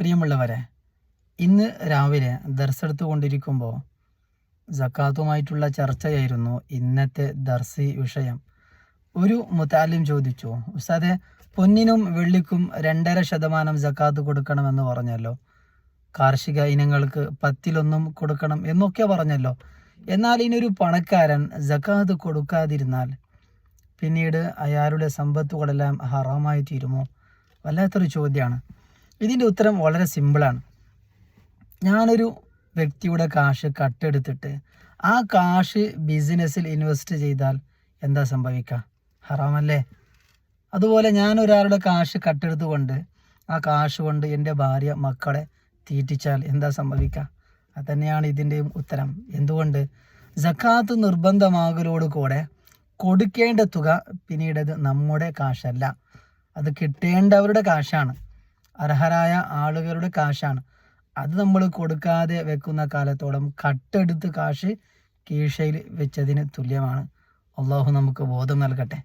പ്രിയമുള്ളവരെ ഇന്ന് രാവിലെ ദർശെടുത്തു കൊണ്ടിരിക്കുമ്പോൾ ജക്കാത്തുമായിട്ടുള്ള ചർച്ചയായിരുന്നു ഇന്നത്തെ ദർസി വിഷയം. ഒരു മുത്താലിം ചോദിച്ചു ഉസ്താദെ പൊന്നിനും വെള്ളിക്കും രണ്ടര ശതമാനം ജക്കാത്ത് കൊടുക്കണമെന്ന് പറഞ്ഞല്ലോ. കാർഷിക ഇനങ്ങൾക്ക് പത്തിലൊന്നും കൊടുക്കണം എന്നൊക്കെ പറഞ്ഞല്ലോ. എന്നാൽ ഇനിയൊരു പണക്കാരൻ ജക്കാത്ത് കൊടുക്കാതിരുന്നാൽ പിന്നീട് അയാളുടെ സമ്പത്തുകളെല്ലാം ഹറാമായി തീരുമോ വല്ലാത്തൊരു ചോദ്യമാണ്. ഇതിന്റെ ഉത്തരം വളരെ സിമ്പിളാണ് ഞാനൊരു വ്യക്തിയുടെ കാശ് കട്ടെടുത്തിട്ട് ആ കാശ് ബിസിനസ്സിൽ ഇൻവെസ്റ്റ് ചെയ്താൽ എന്താ സംഭവിക്കുക? ഹറാമല്ലേ? അതുപോലെ ഞാൻ ഒരാളുടെ കാശ് കട്ടെടുത്തുകൊണ്ട് ആ കാശ് കൊണ്ട് എന്റെ ഭാര്യ മക്കളെ തീറ്റിച്ചാൽ എന്താ സംഭവിക്കുക? അതന്നെയാണ് ഇതിന്റെയും ഉത്തരം. എന്തുകൊണ്ട്? ജക്കാത്ത് നിർബന്ധമാകലോട് കൂടെ കൊടുക്കേണ്ട തുക പിന്നീടത് നമ്മുടെ കാശല്ല. അത് കിട്ടേണ്ടവരുടെ കാശാണ്. അർഹരായ ആളുകളുടെ കാശാണ്. അത് നമ്മൾ കൊടുക്കാതെ വെക്കുന്ന കാലത്തോളം കട്ടെടുത്ത് കാശ് കീഴ്ശയിൽ വെച്ചതിന് തുല്യമാണ്. അള്ളാഹു നമുക്ക് ബോധം നൽകട്ടെ.